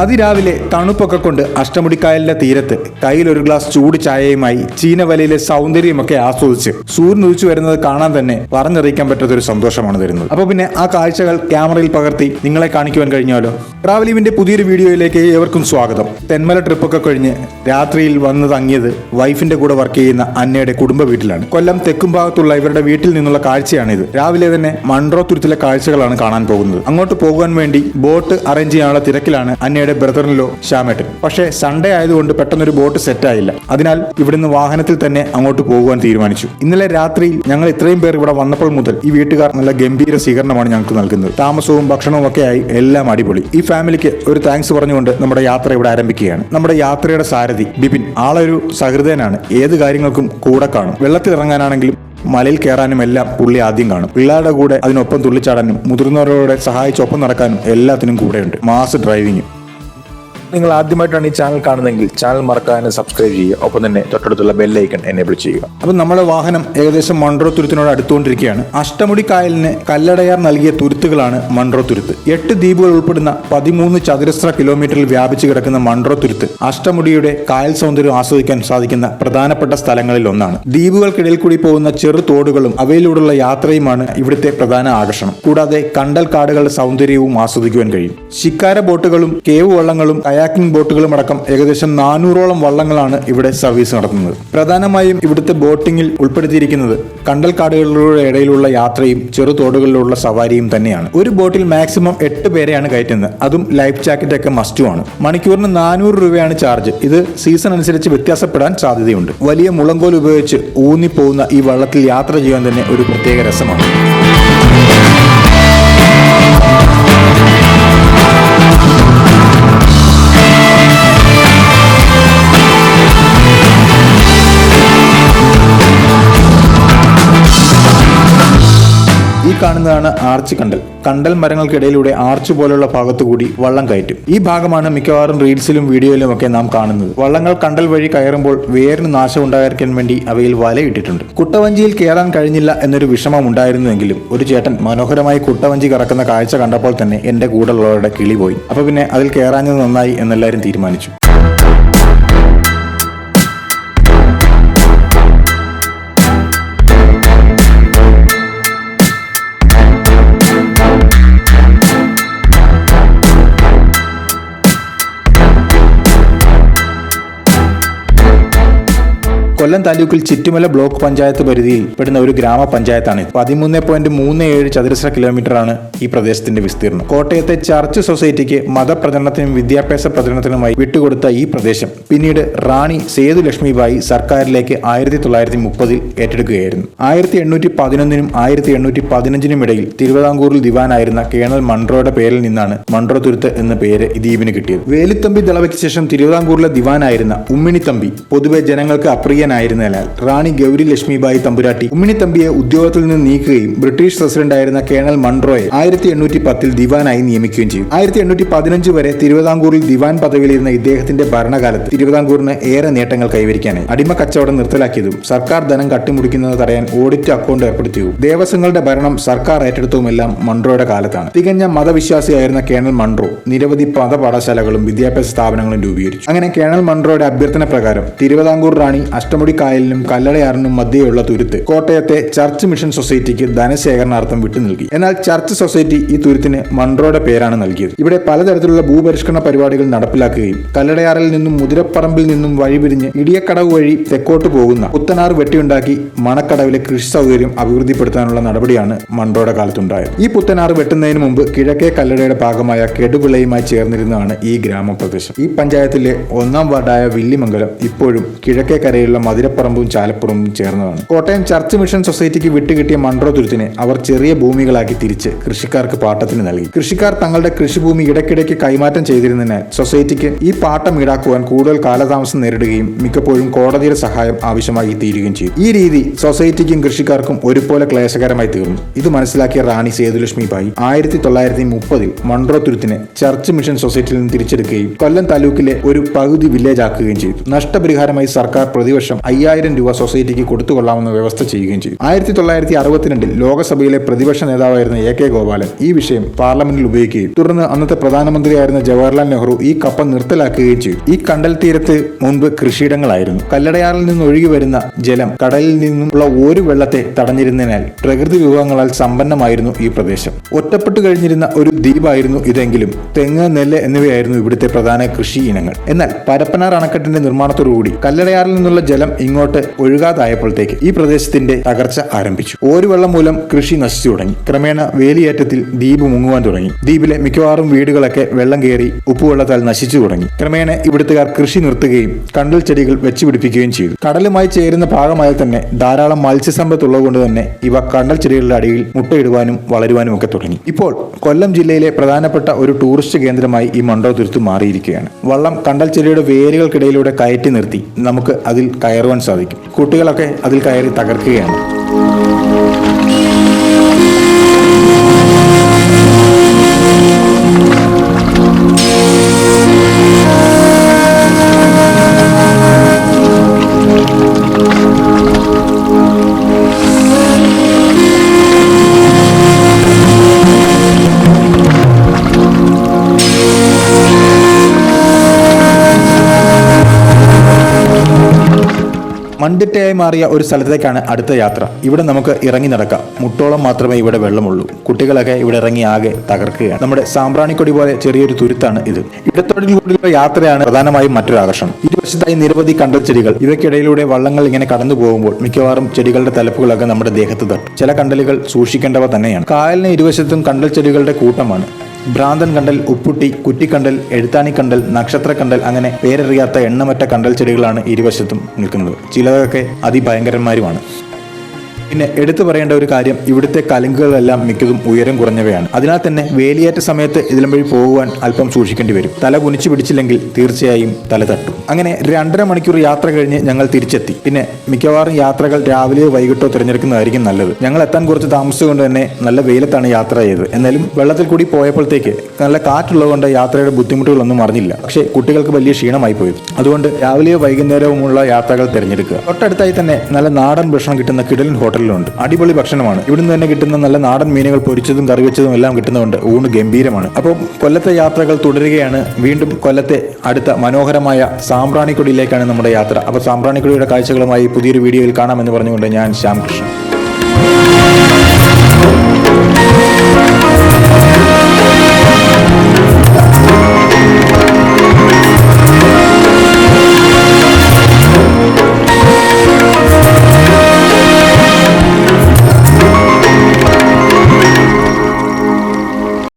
അതിരാവിലെ തണുപ്പൊക്കെ കൊണ്ട് അഷ്ടമുടിക്കായലിന്റെ തീരത്ത് കയ്യിൽ ഒരു ഗ്ലാസ് ചൂട് ചായയുമായി ചീനവലയിലെ സൗന്ദര്യമൊക്കെ ആസ്വദിച്ച് സൂര്യൻ ഉദിച്ചു വരുന്നത് കാണാൻ തന്നെ പറഞ്ഞറിയിക്കാൻ പറ്റാത്ത ഒരു സന്തോഷമാണ് തരുന്നത്. അപ്പൊ പിന്നെ ആ കാഴ്ചകൾ ക്യാമറയിൽ പകർത്തി നിങ്ങളെ കാണിക്കുവാൻ കഴിഞ്ഞാലോ? ട്രാവലിവിന്റെ പുതിയൊരു വീഡിയോയിലേക്ക് ഏവർക്കും സ്വാഗതം. തെന്മല ട്രിപ്പൊക്കെ കഴിഞ്ഞ് രാത്രിയിൽ വന്ന് തങ്ങിയത് വൈഫിന്റെ കൂടെ വർക്ക് ചെയ്യുന്ന അന്നയുടെ കുടുംബ വീട്ടിലാണ്. കൊല്ലം തെക്കും ഭാഗത്തുള്ള ഇവരുടെ വീട്ടിൽ നിന്നുള്ള കാഴ്ചയാണിത്. രാവിലെ തന്നെ മൺറോ തുരുത്തിലെ കാഴ്ചകളാണ് കാണാൻ പോകുന്നത്. അങ്ങോട്ട് പോകാൻ വേണ്ടി ബോട്ട് അറേഞ്ച് ചെയ്യാനുള്ള തിരക്കിലാണ് അന്നയുടെ ബ്രദറിനിലോ ഷാമേട്ടൻ പക്ഷേ സൺഡേ ആയതുകൊണ്ട് പെട്ടെന്നൊരു ബോട്ട് സെറ്റായില്ല അതിനാൽ ഇവിടുന്ന് വാഹനത്തിൽ തന്നെ അങ്ങോട്ട് പോകുവാൻ തീരുമാനിച്ചു. ഇന്നലെ രാത്രിയിൽ ഞങ്ങൾ ഇത്രയും പേർ ഇവിടെ വന്നപ്പോൾ മുതൽ ഈ വീട്ടുകാർ നല്ല ഗംഭീര സ്വീകരണമാണ് ഞങ്ങൾക്ക് നൽകുന്നത്. താമസവും ഭക്ഷണവും ഒക്കെ ആയി എല്ലാം അടിപൊളി. ഈ ഫാമിലിക്ക് ഒരു താങ്ക്സ് പറഞ്ഞുകൊണ്ട് നമ്മുടെ യാത്ര ഇവിടെ ആരംഭിക്കുകയാണ്. നമ്മുടെ യാത്രയുടെ സാരഥി ബിപിൻ. ആളൊരു സഹൃദയനാണ്. ഏത് കാര്യങ്ങൾക്കും കൂടെ കാണും. വെള്ളത്തിൽ ഇറങ്ങാനാണെങ്കിലും മലയിൽ കയറാനും എല്ലാം പുള്ളി ആദ്യം കാണും. പിള്ളേരുടെ കൂടെ അതിനൊപ്പം തുള്ളിച്ചാടാനും മുതിർന്നവരോടെ സഹായിച്ചൊപ്പം നടക്കാനും എല്ലാത്തിനും കൂടെയുണ്ട്. മാസ് ഡ്രൈവിംഗ് നിങ്ങൾ ആദ്യമായിട്ടാണ് ഈ ചാനൽ കാണുന്നതെങ്കിൽ ചാനൽ മറക്കാതെ സബ്സ്ക്രൈബ് ചെയ്യുക. ഒപ്പം തന്നെ തൊട്ടടുത്തുള്ള ബെല്ലൈക്കൺ എനേബിൾ ചെയ്യുക. അപ്പം നമ്മുടെ വാഹനം ഏകദേശം മൺട്രോ തുരുത്തിനോട് അടുത്തുകൊണ്ടിരിക്കുകയാണ്. അഷ്ടമുടി കായലിന് കല്ലടയാർ നൽകിയ തുരുത്തുകളാണ് മൺട്രോ തുരുത്ത്. എട്ട് ദ്വീപുകൾ ഉൾപ്പെടുന്ന പതിമൂന്ന് ചതുരശ്ര കിലോമീറ്ററിൽ വ്യാപിച്ചു കിടക്കുന്ന മൺട്രോ തുരുത്ത് അഷ്ടമുടിയുടെ കായൽ സൗന്ദര്യം ആസ്വദിക്കാൻ സാധിക്കുന്ന പ്രധാനപ്പെട്ട സ്ഥലങ്ങളിൽ ഒന്നാണ്. ദ്വീപുകൾക്കിടയിൽ കൂടി പോകുന്ന ചെറു തോടുകളും അവയിലൂടെയുള്ള യാത്രയുമാണ് ഇവിടുത്തെ പ്രധാന ആകർഷണം. കൂടാതെ കണ്ടൽ കാടുകളുടെ സൗന്ദര്യവും ആസ്വദിക്കുവാൻ കഴിയും. ശിക്കാര ബോട്ടുകളും കേവ് വള്ളങ്ങളും കയാക്കിംഗ് ബോട്ടുകളും അടക്കം ഏകദേശം നാനൂറോളം വള്ളങ്ങളാണ് ഇവിടെ സർവീസ് നടത്തുന്നത്. പ്രധാനമായും ഇവിടുത്തെ ബോട്ടിങ്ങിൽ ഉൾപ്പെടുത്തിയിരിക്കുന്നത് കണ്ടൽ കാടുകളിലൂടെ ഇടയിലുള്ള യാത്രയും ചെറു തോടുകളിലുള്ള സവാരിയും തന്നെയാണ്. ഒരു ബോട്ടിൽ മാക്സിമം എട്ട് പേരെയാണ് കയറ്റുന്നത്. അതും ലൈഫ് ജാക്കറ്റ് ഒക്കെ മസ്റ്റുമാണ് മണിക്കൂറിന് നാനൂറ് രൂപയാണ് ചാർജ്. ഇത് സീസൺ അനുസരിച്ച് വ്യത്യാസപ്പെടാൻ സാധ്യതയുണ്ട്. വലിയ മുളങ്കോൽ ഉപയോഗിച്ച് ഊന്നിപ്പോകുന്ന ഈ വള്ളത്തിൽ യാത്ര ചെയ്യാൻ തന്നെ ഒരു പ്രത്യേക രസമാണ്. കാണുന്നതാണ് ആർച്ച് കണ്ടൽ. കണ്ടൽ മരങ്ങൾക്കിടയിലൂടെ ആർച്ച് പോലുള്ള ഭാഗത്തുകൂടി വള്ളം കയറ്റും. ഈ ഭാഗമാണ് മിക്കവാറും റീൽസിലും വീഡിയോയിലും ഒക്കെ നാം കാണുന്നത്. വള്ളങ്ങൾ കണ്ടൽ വഴി കയറുമ്പോൾ വേറിന് നാശം ഉണ്ടായിരിക്കാൻ വേണ്ടി അവയിൽ വലയിട്ടിട്ടുണ്ട്. കുട്ടവഞ്ചിയിൽ കയറാൻ കഴിഞ്ഞില്ല എന്നൊരു വിഷമം ഉണ്ടായിരുന്നുവെങ്കിലും ഒരു ചേട്ടൻ മനോഹരമായി കുട്ടവഞ്ചി കറക്കുന്ന കാഴ്ച കണ്ടപ്പോൾ തന്നെ എന്റെ കൂടെയുള്ളവരുടെ കിളി പോയി. അപ്പൊ പിന്നെ അതിൽ കയറാഞ്ഞത് നന്നായി എന്നെല്ലാവരും തീരുമാനിച്ചു. കൊല്ലം താലൂക്കിൽ ചിറ്റുമല ബ്ലോക്ക് പഞ്ചായത്ത് പരിധിയിൽ പെടുന്ന ഒരു ഗ്രാമപഞ്ചായത്താണ് പതിമൂന്ന് പോയിന്റ് മൂന്ന് ഏഴ് ചതുരശ്ര കിലോമീറ്ററാണ് ഈ പ്രദേശത്തിന്റെ വിസ്തീർണം കോട്ടയത്തെ ചർച്ച് സൊസൈറ്റിക്ക് മതപ്രചരണത്തിനും വിദ്യാഭ്യാസ പ്രചരണത്തിനുമായി വിട്ടുകൊടുത്ത ഈ പ്രദേശം പിന്നീട് റാണി സേതു ലക്ഷ്മിബായി സർക്കാരിലേക്ക് ആയിരത്തി തൊള്ളായിരത്തി മുപ്പതിൽ ഏറ്റെടുക്കുകയായിരുന്നു. ആയിരത്തി എണ്ണൂറ്റി പതിനൊന്നിനും ആയിരത്തി എണ്ണൂറ്റി പതിനഞ്ചിനും ഇടയിൽ തിരുവിതാംകൂറിൽ ദിവാനായിരുന്ന കേണൽ മൺട്രോയുടെ പേരിൽ നിന്നാണ് മൺട്രോ തുരുത്ത് എന്ന പേര് ദ്വീപിന് കിട്ടിയത്. വേലുത്തമ്പി ദളവയ്ക്ക് ശേഷം തിരുവിതാംകൂറിലെ ദിവാനായിരുന്ന ഉമ്മിണിത്തമ്പി പൊതുവെ ജനങ്ങൾക്ക് അപ്രിയനായിരുന്നതിനാൽ റാണി ഗൗരി ലക്ഷ്മിബായി തമ്പുരാട്ടി ഉമ്മിണിത്തമ്പിയെ ഉദ്യോഗത്തിൽ നിന്ന് നീക്കുകയും ബ്രിട്ടീഷ് പ്രസിഡന്റായിരുന്ന കേണൽ മൺറോയെ ആയിരത്തി എണ്ണൂറ്റി പത്തിൽ ദിവാനായി നിയമിക്കുകയും ചെയ്തു. ആയിരത്തി എണ്ണൂറ്റി പതിനഞ്ച് വരെ തിരുവിതാംകൂറിൽ ദിവാൻ പദവിയിലിരുന്ന ഇദ്ദേഹത്തിന്റെ ഭരണകാലത്ത് തിരുവിതാംകൂറിന് ഏറെ നേട്ടങ്ങൾ കൈവരിക്കാനായി അടിമ കച്ചവടം നിർത്തലാക്കിയതും സർക്കാർ ധനം കട്ടിമുടിക്കുന്നത് തടയാൻ ഓഡിറ്റ് അക്കൗണ്ട് ഏർപ്പെടുത്തിയതും ദേവസ്വങ്ങളുടെ ഭരണം സർക്കാർ ഏറ്റെടുത്തതുമെല്ലാം മൺറോയുടെ കാലത്താണ്. തികഞ്ഞ മതവിശ്വാസിയായിരുന്ന കേണൽ മൺറോ നിരവധി പദപാഠശാലകളും വിദ്യാഭ്യാസ സ്ഥാപനങ്ങളും രൂപീകരിച്ചു. അങ്ങനെ കേണൽ മൺറോയുടെ അഭ്യർത്ഥന പ്രകാരം തിരുവിതാംകൂർ റാണി അഷ്ടമുടി കായലിനും കല്ലടയാറിനും മധ്യേയുള്ള തുരുത്ത് കോട്ടയത്തെ ചർച്ച് മിഷൻ സൊസൈറ്റിക്ക് ധനശേഖരണാർത്ഥം വിട്ടു നൽകി. എന്നാൽ ചർച്ച് സൊസൈറ്റി ഈ തുരുത്തിന് മൺട്രോയുടെ പേരാണ് നൽകിയത്. ഇവിടെ പലതരത്തിലുള്ള ഭൂപരിഷ്കരണ പരിപാടികൾ നടപ്പിലാക്കുകയും കല്ലടയാറിൽ നിന്നും മുതിരപ്പറമ്പിൽ നിന്നും വഴിപിരിഞ്ഞ് ഇടിയക്കടവ് വഴി തെക്കോട്ട് പോകുന്ന പുത്തനാർ വെട്ടിയുണ്ടാക്കി മണക്കടവിലെ കൃഷി സൗകര്യം അഭിവൃദ്ധിപ്പെടുത്താനുള്ള നടപടിയാണ് മൺട്രോയുടെ കാലത്തുണ്ടായത്. ഈ പുത്തനാർ വെട്ടുന്നതിന് മുമ്പ് കിഴക്കേ കല്ലടയുടെ ഭാഗമായ കെടുപിള്ളയുമായി ചേർന്നിരുന്നതാണ് ഈ ഗ്രാമപ്രദേശം. ഈ പഞ്ചായത്തിലെ ഒന്നാം വാർഡായ വില്ലിമംഗലം ഇപ്പോഴും കിഴക്കേ കരയിലുള്ള മധുരപ്പറമ്പും ചാലപ്പുറവും ചേർന്നതാണ്. കോട്ടയം ചർച്ച് മിഷൻ സൊസൈറ്റിക്ക് വിട്ടുകിട്ടിയ മൺട്രോ തുരുത്തിനെ അവർ ചെറിയ ഭൂമികളാക്കി തിരിച്ച് കൃഷിക്കാർക്ക് പാട്ടത്തിന് നൽകി. കൃഷിക്കാർ തങ്ങളുടെ കൃഷിഭൂമി ഇടയ്ക്കിടയ്ക്ക് കൈമാറ്റം ചെയ്തിരുന്നതിനാൽ സൊസൈറ്റിക്ക് ഈ പാട്ടം ഈടാക്കുവാൻ കൂടുതൽ കാലതാമസം നേരിടുകയും മിക്കപ്പോഴും കോടതിയുടെ സഹായം ആവശ്യമായി തീരുകയും ചെയ്തു. ഈ രീതി സൊസൈറ്റിക്കും കൃഷിക്കാർക്കും ഒരുപോലെ ക്ലേശകരമായി തീർന്നു. ഇത് മനസ്സിലാക്കിയ റാണി സേതുലക്ഷ്മി ബായി ആയിരത്തി തൊള്ളായിരത്തി മുപ്പതിൽ മൺട്രോ തുരുത്തിനെ ചർച്ച് മിഷൻ സൊസൈറ്റിയിൽ നിന്ന് തിരിച്ചെടുക്കുകയും കൊല്ലം താലൂക്കിലെ ഒരു പകുതി വില്ലേജ് ആക്കുകയും ചെയ്തു. നഷ്ടപരിഹാരമായി സർക്കാർ പ്രതിവർഷം അയ്യായിരം രൂപ സൊസൈറ്റിക്ക് കൊടുത്തുകൊള്ളാമെന്ന് വ്യവസ്ഥ ചെയ്യുകയും ചെയ്തു. ആയിരത്തി തൊള്ളായിരത്തി അറുപത്തിരണ്ടിൽ ലോകസഭയിലെ പ്രതിപക്ഷ നേതാവായിരുന്ന എ കെ ഗോപാലൻ ഈ വിഷയം പാർലമെന്റിൽ ഉപയോഗിക്കുകയും തുടർന്ന് അന്നത്തെ പ്രധാനമന്ത്രിയായിരുന്ന ജവഹർലാൽ നെഹ്റു ഈ കപ്പ നിർത്തലാക്കുകയും ചെയ്തു. ഈ കണ്ടൽ തീരത്ത് മുൻപ് കൃഷിയിടങ്ങളായിരുന്നു. കല്ലടയാറിൽ നിന്ന് ഒഴുകി വരുന്ന ജലം കടലിൽ നിന്നുള്ള ഒരു വെള്ളത്തെ തടഞ്ഞിരുന്നതിനാൽ പ്രകൃതി വിഭവങ്ങളാൽ സമ്പന്നമായിരുന്നു ഈ പ്രദേശം. ഒറ്റപ്പെട്ടു കഴിഞ്ഞിരുന്ന ഒരു ദ്വീപായിരുന്നു ഇതെങ്കിലും തെങ്ങ് നെല്ല് എന്നിവയായിരുന്നു ഇവിടുത്തെ പ്രധാന കൃഷി ഇനങ്ങൾ. എന്നാൽ പരപ്പനാർ അണക്കെട്ടിന്റെ നിർമ്മാണത്തോടുകൂടി കല്ലടയാറിൽ നിന്നുള്ള ജലം ഇങ്ങോട്ട് ഒഴുകാതായപ്പോഴത്തേക്ക് ഈ പ്രദേശത്തിന്റെ തകർച്ച ആരംഭിച്ചു. ഓരുവെള്ളം മൂലം കൃഷി നശിച്ചു തുടങ്ങി. ക്രമേണ വേലിയേറ്റത്തിൽ ദ്വീപ് മുങ്ങുവാൻ തുടങ്ങി. ദ്വീപിലെ മിക്കവാറും വീടുകളൊക്കെ വെള്ളം കയറി ഉപ്പുവെള്ളത്താൽ നശിച്ചു തുടങ്ങി. ക്രമേണ ഇവിടുത്തുകാർ കൃഷി നിർത്തുകയും കണ്ടൽ ചെടികൾ വെച്ചുപിടിപ്പിക്കുകയും ചെയ്തു. കടലുമായി ചേരുന്ന ഭാഗമായാൽ തന്നെ ധാരാളം മത്സ്യസമ്പത്ത് ഉള്ളതുകൊണ്ട് തന്നെ ഇവ കണ്ടൽ ചെടികളുടെ അടിയിൽ മുട്ടയിടുവാനും വളരുവാനും ഒക്കെ തുടങ്ങി. ഇപ്പോൾ കൊല്ലം ജില്ലയിലെ പ്രധാനപ്പെട്ട ഒരു ടൂറിസ്റ്റ് കേന്ദ്രമായി ഈ മണ്ടോതുരുത്ത് മാറിയിരിക്കുകയാണ്. വള്ളം കണ്ടൽ ചെടിയുടെ വേരുകൾക്കിടയിലൂടെ കയറ്റി നിർത്തി. നമുക്ക് അതിൽ കയറുവാൻ സാധിക്കും. കുട്ടികളൊക്കെ അതിൽ കയറി തകർക്കുകയാണ്. മൺതിട്ടയായി മാറിയ ഒരു സ്ഥലത്തേക്കാണ് അടുത്ത യാത്ര. ഇവിടെ നമുക്ക് ഇറങ്ങി നടക്കാം. മുട്ടോളം മാത്രമേ ഇവിടെ വെള്ളമുള്ളൂ. കുട്ടികളൊക്കെ ഇവിടെ ഇറങ്ങി ആകെ തകർക്കുകയാണ്. നമ്മുടെ സാമ്പ്രാണിക്കൊടി പോലെ ചെറിയൊരു തുരുത്താണ് ഇത്. ഇടത്തോടിലൂടെയുള്ള യാത്രയാണ് പ്രധാനമായും മറ്റൊരു ആകർഷണം. ഇരുവശത്തായി നിരവധി കണ്ടൽ ചെടികൾ ഇവയ്ക്കിടയിലൂടെ വള്ളങ്ങൾ ഇങ്ങനെ കടന്നു പോകുമ്പോൾ മിക്കവാറും ചെടികളുടെ തലപ്പുകളൊക്കെ നമ്മുടെ ദേഹത്ത് തട്ടും. ചില കണ്ടലുകൾ സൂക്ഷിക്കേണ്ടവ തന്നെയാണ്. കായലിന് ഇരുവശത്തും കണ്ടൽ ചെടികളുടെ കൂട്ടമാണ്. ഭ്രാന്തൻ കണ്ടൽ ഉപ്പുട്ടി കുറ്റിക്കണ്ടൽ എഴുത്താണിക്കണ്ടൽ നക്ഷത്രക്കണ്ടൽ അങ്ങനെ പേരറിയാത്ത എണ്ണമറ്റ കണ്ടൽ ചെടികളാണ് ഇരുവശത്തും നിൽക്കുന്നത്. ചിലതൊക്കെ അതിഭയങ്കരന്മാരുമാണ്. പിന്നെ എടുത്തു പറയേണ്ട ഒരു കാര്യം ഇവിടുത്തെ കലുങ്കുകളെല്ലാം മിക്കതും ഉയരം കുറഞ്ഞവയാണ്. അതിനാൽ തന്നെ വേലിയേറ്റ സമയത്ത് ഇതിലും വഴി പോകുവാൻ അല്പം സൂക്ഷിക്കേണ്ടി വരും. തല കുനിച്ചു പിടിച്ചില്ലെങ്കിൽ തീർച്ചയായും തല തട്ടും. അങ്ങനെ രണ്ടര മണിക്കൂർ യാത്ര കഴിഞ്ഞ് ഞങ്ങൾ തിരിച്ചെത്തി. പിന്നെ മിക്കവാറും യാത്രകൾ രാവിലെയോ വൈകിട്ടോ തിരഞ്ഞെടുക്കുന്നതായിരിക്കും നല്ലത്. ഞങ്ങൾ എത്താൻ കുറച്ച് താമസിച്ചുകൊണ്ട് തന്നെ നല്ല വെയിലത്താണ് യാത്ര ചെയ്തത്. എന്നാലും വെള്ളത്തിൽ കൂടി പോയപ്പോഴത്തേക്ക് നല്ല കാറ്റുള്ളതുകൊണ്ട് യാത്രയുടെ ബുദ്ധിമുട്ടുകളൊന്നും അറിഞ്ഞില്ല. പക്ഷേ കുട്ടികൾക്ക് വലിയ ക്ഷീണമായി പോയി അതുകൊണ്ട് രാവിലെയോ വൈകുന്നേരവുമുള്ള യാത്രകൾ തിരഞ്ഞെടുക്കുക. തൊട്ടടുത്തായി തന്നെ നല്ല നാടൻ ഭക്ഷണം കിട്ടുന്ന കിടലൻ ഹോട്ടലിലുണ്ട്. അടിപൊളി ഭക്ഷണമാണ്. ഇവിടുന്ന് തന്നെ കിട്ടുന്ന നല്ല നാടൻ മീനുകൾ പൊരിച്ചതും കറി വെച്ചതും എല്ലാം കിട്ടുന്നുണ്ട്. ഊണ് ഗംഭീരമാണ്. അപ്പോൾ കൊല്ലത്തെ യാത്രകൾ തുടരുകയാണ്. വീണ്ടും കൊല്ലത്തെ അടുത്ത മനോഹരമായ സാമ്പ്രാണിക്കുടിയിലേക്കാണ് നമ്മുടെ യാത്ര. അപ്പോൾ സാമ്പ്രാണിക്കുടിയുടെ കാഴ്ചകളുമായി പുതിയൊരു വീഡിയോയിൽ കാണാമെന്ന് പറഞ്ഞുകൊണ്ട് ഞാൻ ശ്യാം കൃഷ്ണൻ